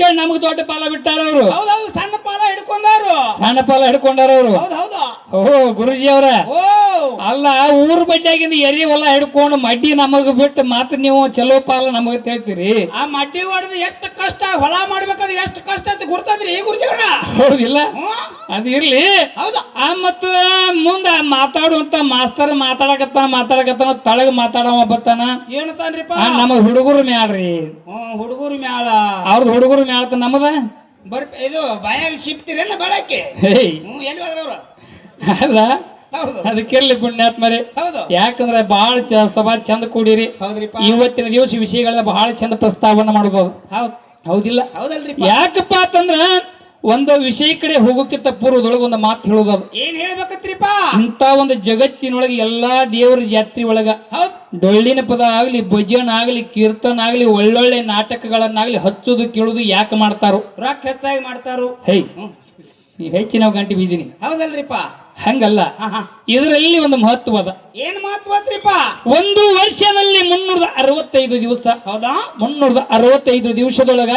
ಅಂತೇಳಿ ನಮಗ್ ದೊಡ್ಡ ಪಾಲ ಬಿಟ್ಟಾರ ಅವರು. ಹೌದೌದು ಸಣ್ಣ ಪಾಲ ಹಿಡ್ಕೊಂಡಾರು ಸಣ್ಣ ಪಾಲ ಹಿಡ್ಕೊಂಡಾರ ಅವರು. ಹೌದ್ ಹೌದು. ಓಹೋ ಗುರುಜಿ ಅವ್ರ ಓ ಅಲ್ಲ ಊರ್ ಬಡ್ಡಿಯಾಗಿಂದ ಎರಿ ಹೊಲ ಹಿಡ್ಕೊಂಡು ಮಡ್ಡಿ ನಮಗ್ ಬಿಟ್ಟು ಮಾತ್ರ ನೀವು ಚಲೋ ಪಾಲ ನಮಗ್ ಹೇಳ್ತೀರಿ. ಆ ಮಡ್ಡಿ ಹೊಡೆದು ಎಷ್ಟು ಕಷ್ಟ ಹೊಲ ಮಾಡ್ಬೇಕಾದ್ರೆ ಎಷ್ಟು ಕಷ್ಟ ಅಂತ ಗುರ್ತದ್ರಿ ಗುರುಜಿಯವರ? ಹೌದಿಲ್ಲ? ಅದ್ ಇರ್ಲಿ. ಹೌದು. ಆ ಮತ್ತ ಮುಂದ ಮಾತಾಡುವಂತ ಮಾಸ್ತರ್ ಮಾತಾಡಕತ್ತಾನ ಮಾತಾಡಕತ್ತಾನ ತಳಗ ಮಾತಾಡವ ಬತ್ತಾನ. ಏನಂತಾನ್ರಿಪ್ಪ ನಮಗ್ ಹುಡುಗರು ಮ್ಯಾಳ್ರಿ ಹ್ಮ್ ಹುಡುಗರು ಮ್ಯಾಳ ಅವ್ರದ್ ಹುಡುಗರು ಮ್ಯಾಳತ ನಮದ? ಬರ್ ಇದು ಬಾಯಾಗ ಏಯ್ ಹ್ಮ್ ಎಲ್ಲಿ ಹೋದ್ರವ್ರು ಅಲ್ಲ ಅದಕ್ಕೆಲ್ಲಿ ಪುಣ್ಯಾತ್ಮರಿ? ಹೌದು. ಯಾಕಂದ್ರೆ ಬಹಳ ಸಭಾ ಚಂದ ಕೂಡಿರಿ. ಇವತ್ತಿನ ದಿವಸ ವಿಷಯಗಳನ್ನ ಬಹಳ ಚಂದ ಪ್ರಸ್ತಾವನೆ ಮಾಡಬಹುದು ಹೌದ್. ಹೌದಿಲ್ಲ? ಯಾಕಪ್ಪ ಅಂತಂದ್ರ ಒಂದು ವಿಷಯ ಕಡೆ ಹೋಗೋಕ್ಕಿಂತ ಪೂರ್ವದೊಳಗೆ ಒಂದು ಮಾತು ಹೇಳೋದು ಅದು. ಏನ್ ಹೇಳ್ಬೇಕತ್ರಿಪ್ಪ? ಅಂತ ಒಂದು ಜಗತ್ತಿನೊಳಗೆ ಎಲ್ಲಾ ದೇವರ ಜಾತ್ರೆ ಒಳಗ ಡೊಳ್ಳಿನ ಪದ ಆಗ್ಲಿ ಭಜನ್ ಆಗ್ಲಿ ಕೀರ್ತನ ಆಗ್ಲಿ ಒಳ್ಳೊಳ್ಳೆ ನಾಟಕಗಳನ್ನಾಗ್ಲಿ ಹಚ್ಚುದು ಕೇಳುದು ಯಾಕೆ ಮಾಡ್ತಾರೋ? ರೊಕ್ಕ ಹೆಚ್ಚಾಗಿ ಮಾಡ್ತಾರು. ಹೇ ಹೆಚ್ಚಿನ ಗಂಟೆ ಬೀದಿನಿ. ಹೌದಲ್ರಿಪ್ಪ. ಹಂಗಲ್ಲ. ಇದರಲ್ಲಿ ಒಂದು ಮಹತ್ವ ಅದ ಏನ್ ಮಹತ್ವ ಒಂದು ವರ್ಷದಲ್ಲಿ ಮುನ್ನೂರದ ಅರವತ್ತೈದು ದಿವಸ. ಹೌದಾ? ಮುನ್ನೂರದ ಅರವತ್ತೈದು ದಿವಸದೊಳಗ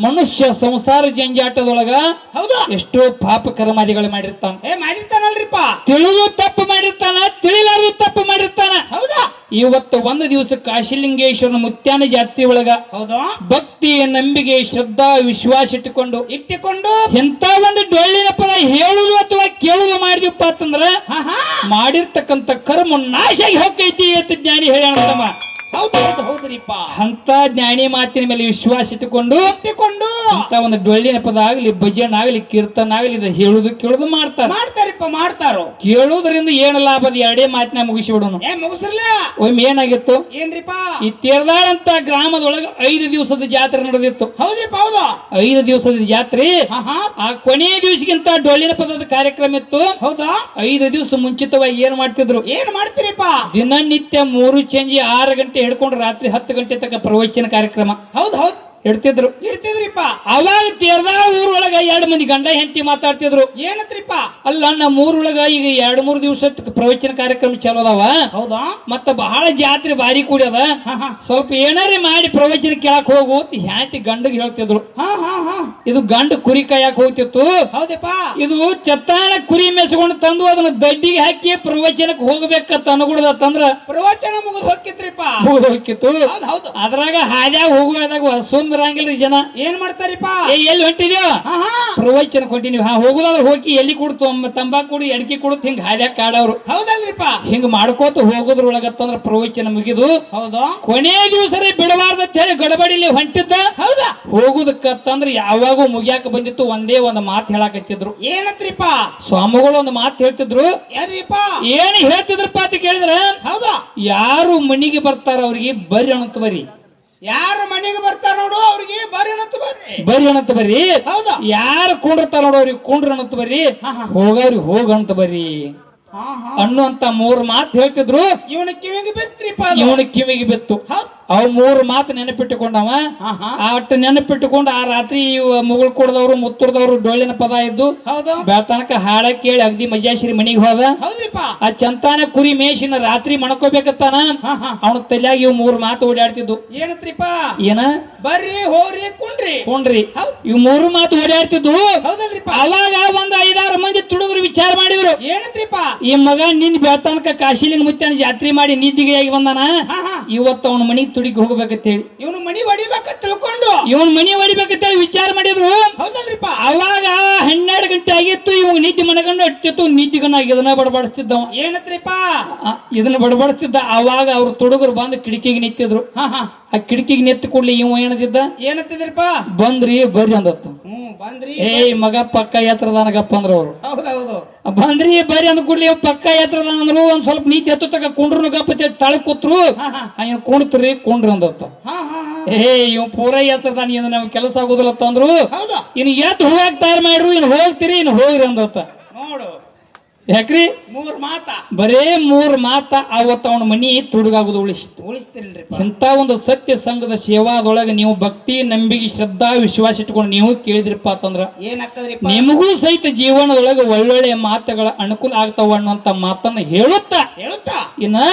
ಮನುಷ್ಯ ಸಂಸಾರ ಜಂಜಾಟದೊಳಗ ಹೌದಾ. ಎಷ್ಟೋ ಪಾಪ ಕರ್ಮಾದಿಗಳು ಮಾಡಿರ್ತಾನ. ಏ ಮಾಡಿರ್ತಾನಲ್ರಿಪ್ಪ. ತಿಳಿದು ತಪ್ಪು ಮಾಡಿರ್ತಾನ ಹೌದಾ ಇವತ್ತು ಒಂದು ದಿವಸ ಕಾಶಿಲಿಂಗೇಶ್ವರನ ಮುತ್ಯಾನ ಜಾತಿ ಒಳಗ ಹೌದು. ಭಕ್ತಿ ನಂಬಿಕೆ ಶ್ರದ್ಧಾ ವಿಶ್ವಾಸ ಇಟ್ಟುಕೊಂಡು ಇಟ್ಟುಕೊಂಡು ಎಂತ ಒಂದು ಡೊಳ್ಳಿನ ಪದ ಹೇಳುದು ಅಥವಾ ಕೇಳುದು ಮಾಡಿದಪ್ಪ ಅಂತಂದ್ರ ಮಾಡಿರ್ತಕ್ಕಂಥ ಕರ್ಮ ನಾಶ ಆಗಿ ಹೋಗೈತಿ ಅಂತ ಜ್ಞಾನಿ ತಮ್ಮ ಹೌದು ಹೌದು ಹೌದ್ರಿಪ್ಪ. ಅಂತ ಜ್ಞಾನಿ ಮಾತಿನ ಮೇಲೆ ವಿಶ್ವಾಸ ಇಟ್ಟುಕೊಂಡು ಇಟ್ಟುಕೊಂಡು. ಅಂತ ಒಂದು ಡೊಳ್ಳಿನ ಪದ ಆಗ್ಲಿ ಭಜನ್ ಆಗ್ಲಿ ಕೀರ್ತನ ಆಗ್ಲಿ ಇದು ಹೇಳುದು ಕೇಳುದು ಮಾಡ್ತಾರ. ಮಾಡ್ತಾರಿಪ್ಪ ಮಾಡ್ತಾರೋ. ಕೇಳುವುದರಿಂದ ಏನು ಲಾಭ ಅದು? ಎರಡೇ ಮಾತಿನ ಮುಗಿಸಿಬಿಡೋನು ಏ ಮುಗಿಸ್ರಲ್ಲ? ಒಮ್ಮೆ ಏನಾಗಿತ್ತು? ಏನ್ರಿಪ್ಪ? ಈ ಗ್ರಾಮದೊಳಗ ಅಂತ ಗ್ರಾಮದೊಳಗೆ ಐದು ದಿವಸದ ಜಾತ್ರೆ ನಡೆದಿತ್ತು. ಹೌದ್ರಿಪ್ಪ ಹೌದು. ಐದು ದಿವಸದ ಜಾತ್ರೆ. ಹಾ ಹಾ. ಆ ಕೊನೆಯ ದಿವಸಕ್ಕಿಂತ ಡೊಳ್ಳಿನ ಪದದ ಕಾರ್ಯಕ್ರಮ ಇತ್ತು. ಹೌದಾ? ಐದು ದಿವಸ ಮುಂಚಿತವಾಗಿ ಏನ್ ಮಾಡ್ತಿದ್ರು? ಏನ್ ಮಾಡ್ತೀರಿಪ್ಪ? ದಿನನಿತ್ಯ ಮೂರು ಚಂಜಿ ಆರು ಗಂಟೆ ಹಿಡ್ಕೊಂಡು ರಾತ್ರಿ ಹತ್ತು ಗಂಟೆ ತನಕ ಪ್ರವಚನ ಕಾರ್ಯಕ್ರಮ. ಹೌದ್ ಹೌದ್. ಇಡ್ತಿದ್ರು. ಇಡ್ತಿದ್ರಿಪ್ಪ. ಅವಾಗ ತೀರ್ದಾ ಊರೊಳಗ ಎರಡು ಮಂದಿ ಗಂಡ ಹೆಂಡತಿ ಮಾತಾಡ್ತಿದ್ರು. ಏನತ್ರಿಪ್ಪ? ಅಲ್ಲ ನಮ್ಮ ಊರೊಳಗ ಈಗ ಎರಡು ಮೂರು ದಿವಸ ಪ್ರವಚನ ಕಾರ್ಯಕ್ರಮ ಚಲೋ ಅದಾವ. ಹೌದಾ? ಮತ್ತ ಬಹಳ ಜಾತ್ರೆ ಬಾರಿ ಕೂಡ್ಯದ ಹಾ ಸ್ವಲ್ಪ ಏನಾರೇ ಮಾಡಿ ಪ್ರವಚನ ಕೇಳಕ್ ಹೋಗು ಅಂತ ಹ್ಯಾಂತಿ ಗಂಡಗ್ ಹೇಳ್ತಿದ್ರು. ಹಾ ಹಾ ಹಾ. ಇದು ಗಂಡು ಕುರಿ ಕಾಯಕ್ ಹೋಗ್ತಿತ್ತು. ಹೌದಪ್ಪ. ಇದು ಚತ್ತಾಣ ಕುರಿ ಮೆಸ್ಕೊಂಡು ತಂದು ಅದನ್ನ ದಡ್ಡಿಗೆ ಹಾಕಿ ಪ್ರವಚನಕ್ಕೆ ಹೋಗ್ಬೇಕಂತ ಅನುಗುಣದತ್ತಂದ್ರ ಪ್ರವಚನ ಮುಗಿದು ಹೋಗಿತ್ರಿಪ್ಪ ಮುಗಿದು ಹೋಗಿತ್ತು ಹೌದ್ ಹೌದು. ಅದ್ರಾಗ ಹಾದ್ಯಾಗ ಹೋಗುವಾಗ ಸುಂದರಂಗಿಲ್ರಿ ಜನ. ಏನ್ ಮಾಡ್ತಾರಿಪ್ಪ? ಎಲ್ಲಿ ಹೊಂಟಿದ್ಯೋ? ಪ್ರವಚನಕ್ ಹೊಂಟಿನಿ ಹಾ ಹೋಗುದಾದ್ರೆ ಹೋಗಿ ಎಲ್ಲಿ ಕೊಡ್ತು? ತಂಬಾಕು ಕುಡಿ ಎಡಕಿ ಕೊಡುತ್ತ ಹಿಂಗ ಹಾದ್ಯಾಗ ಕಾಡವ್ರು. ಹೌದಲ್ರಿಪ್ಪ. ಹಿಂಗ ಮಾಡ್ಕೋತ ಹೋಗೋದ್ರೊಳಗತ್ತಂದ್ರ ಪ್ರವಚನ ಮುಗಿದು ಹೌದು. ಕೊನೆ ದಿವಸ ರೀ ಬಿಡಬಾರ್ದು ಅಂತ ಹೇಳಿ ಗಡಬಡಿಲಿ ಹೊಂಟಿದ್ದ. ಹೌದಾ? ಹೋಗುದಕ್ಕಂದ್ರೆ ಯಾವಾಗೂ ಮುಗಿಯಾಕ ಬಂದಿತ್ತು ಒಂದೇ ಒಂದು ಮಾತು ಹೇಳಾಕತ್ತಿದ್ರು. ಏನತ್ರಿಪ್ಪ? ಸ್ವಾಮಿಗಳು ಒಂದು ಮಾತು ಹೇಳ್ತಿದ್ರು. ಯಾರಿಪ್ಪ? ಏನ್ ಹೇಳ್ತಿದ್ರಪ್ಪ ಅಂತ ಕೇಳಿದ್ರ? ಹೌದಾ? ಯಾರು ಮನಿಗೆ ಬರ್ತಾರ ಅವ್ರಿಗೆ ಬರ್ರಿ ಅಣತ್ ಬರ್ರಿ. ಯಾರು ಮನೆಗೆ ಬರ್ತಾರ ನೋಡು ಅವ್ರಿಗೆ ಬರ್ರಿ ಅಣ್ಣ ಬರ್ರಿ. ಬರ್ರಿ ಅಣತ್ ಬರ್ರಿ. ಹೌದಾ? ಯಾರು ಕುಂಡಿರ್ತಾರ ನೋಡು ಅವ್ರಿಗೆ ಕುಂಡ್ರ ಅಣತ್ ಬರ್ರಿ. ಹಾ ಹಾ. ಹೋಗವ್ರಿಗೆ ಹೋಗ ಅಂತ ಬರ್ರಿ. ಅನ್ನುವಂತ ಮೂರ್ ಮಾತು ಹೇಳ್ತಿದ್ರು. ಇವನ ಕಿವಿಗೆ ಬಿತ್ರಿಪ್ಪ ಅದು. ಇವನ ಕಿವಿಗೆ ಬಿತ್ತು. ಹೌದ್. ಅವ್ ಮೂರು ಮಾತು ನೆನಪಿಟ್ಟುಕೊಂಡವ. ಅಟ್ ನೆನಪಿಟ್ಟುಕೊಂಡು ಆ ರಾತ್ರಿ ಮುಗುಳ್ ಕೊಡದವ್ರು ಮುತ್ತುರ್ದವ್ರು ಡೊಳ್ಳಿನ ಪದ ಇದ್ದು ಹಾಳ ಹಾಡ ಕೇಳಿ ಅಗ್ದಿ ಮಜಾಶ್ರೀ ಮನಿಗೆ ಹೋದ. ಹೌದ್ರಿಪ್ಪ. ಆ ಚಂತಾನ ಕುರಿ ಮೇಷಿನ ರಾತ್ರಿ ಮಣ್ಕೋಬೇಕತ್ತಾನ. ಅವನ ತಲೆಯಾಗಿ ಇವ್ ಮೂರು ಮಾತು ಓಡಾಡ್ತಿದ್ದು ಏನತ್ರಿಪ ಏನ? ಬರ್ರಿ ಹೋರಿ ಕುಂಡ್ರಿ. ಕುಣ್ರಿ ಹೌದ್. ಇವ್ ಮೂರು ಮಾತು ಓಡಾಡ್ತಿದ್ದು ಅವಾಗ ಒಂದ್ ಐದಾರು ಮಂದಿ ತುಡುಗರು ವಿಚಾರ ಮಾಡಿದ್ರು. ಏನತ್ರಿಪ ಈ ಮಗ ನಿನ್ ಬೆಳತನಕ ಕಾಶಿಲಿಂಗ ಮುತ್ತಾನ ಜಾತ್ರೆ ಮಾಡಿ ನಿದ್ದಿಗೆ ಆಗಿ ಬಂದಾನ ಇವತ್ತು ಅವನ ಮನಿಗ್ ತುಡಿಗೆ ಹೋಗ್ಬೇಕಂತ ಹೇಳಿ ಇವನು ಮನಿ ಹೊಡಿಬೇಕಂತ ತಿಳ್ಕೊಂಡು. ಇವನು ಮನಿ ಹೊಡಿಬೇಕಂತ ಹೇಳಿ ವಿಚಾರ ಮಾಡಿದ್ರು. ಹೌದಲ್ರಿಪ್ಪ. ಅವಾಗ ಹನ್ನೆರಡು ಗಂಟೆ ಆಗಿತ್ತು ಇವಾಗ ನಿದ್ದೆ ಮನೆಗಂಡು ಅಟ್ಟಿತ್ತು ನಿದ್ದಿಗನ ಇದನ್ನ ಬಡಬಡಿಸ್ತಿದ್ದವ. ಏನತ್ರಿಪ್ಪ? ಇದನ್ನ ಬಡಬಡಿಸ್ತಿದ್ದ. ಅವಾಗ ಅವ್ರ ತುಡುಗರು ಬಂದು ಕಿಟಕಿಗೆ ನಿಂತಿದ್ರು. ಆ ಕಿಟಕಿಗೆ ನೆತ್ತ ಕೊಡ್ಲಿ ಇವ ಏನದಿದ್ದ ಏನತ್ತಿದ್ರಿಪ್ಪ? ಬಂದ್ರಿ ಬರ್ರಿ ಅಂದತ್ತು. ಹ್ಮ್ ಬಂದ್ರಿ ಏಯ್ ಮಗ ಪಕ್ಕ ಎತ್ತರದಾನಗಪ್ಪ ಅಂದ್ರ ಅವ್ರು. ಹೌದೌದು. ಬಂದ್ರಿ ಬರ್ರಿ ಅಂದ ಕೂಡ್ಲಿ ಪಕ್ಕ ಎತ್ತರ ಅಂದ್ರು ಒಂದ್ ಸ್ವಲ್ಪ ನೀತಿ ಎತ್ತು ತಗ ಕುಂಡ್ರು ಗಪ್ಪ ತಳ ಕೂತ್ರು. ಹಂಗ ಕುಣ್ತ್ರಿ ಕುಂಡ್ರಿ ಅಂದತ್ತ. ಏ ಇವ್ ಪೂರ ಎತ್ರದ ನೀನು ನಮ್ಗೆ ಕೆಲಸ ಆಗುದಿಲ್ಲ ಅಂದ್ರು. ಇನ್ ಇನ್ನು ಎತ್ ಹೋಗಕ್ ತಯಾರು ಮಾಡ್ರು ಇನ್ನು ಹೋಗ್ತೀರಿ ಇನ್ನು ಹೋಗ್ರಿ ಅಂದತ್ತ. ನೋಡು. ಯಾಕ್ರಿ? ಮೂರ್ ಮಾತ. ಬರೇ ಮೂರ್ ಮಾತ ಅವತ್ತ ಅವನ ಮನಿ ತುಡುಗಾಗುದು ಉಳಿಸಿತು. ಉಳಿಸ್ತಿಲ್ರಿ ಇಂಥ ಒಂದು ಸತ್ಯ ಸಂಘದ ಸೇವಾದೊಳಗೆ ನೀವು ಭಕ್ತಿ ನಂಬಿಕೆ ಶ್ರದ್ಧಾ ವಿಶ್ವಾಸ ಇಟ್ಕೊಂಡು ನೀವು ಕೇಳಿದ್ರಿಪ್ಪ ಅಂತಂದ್ರ ಏನಾಗ್ತದ್ರಿ ನಿಮಗೂ ಸಹಿತ ಜೀವನದೊಳಗೆ ಒಳ್ಳೊಳ್ಳೆ ಮಾತುಗಳ ಅನುಕೂಲ ಆಗ್ತಾವ ಅನ್ನುವಂತ ಮಾತನ್ನ ಹೇಳುತ್ತಾ? ಹೇಳುತ್ತಾ? ಇನ್ನ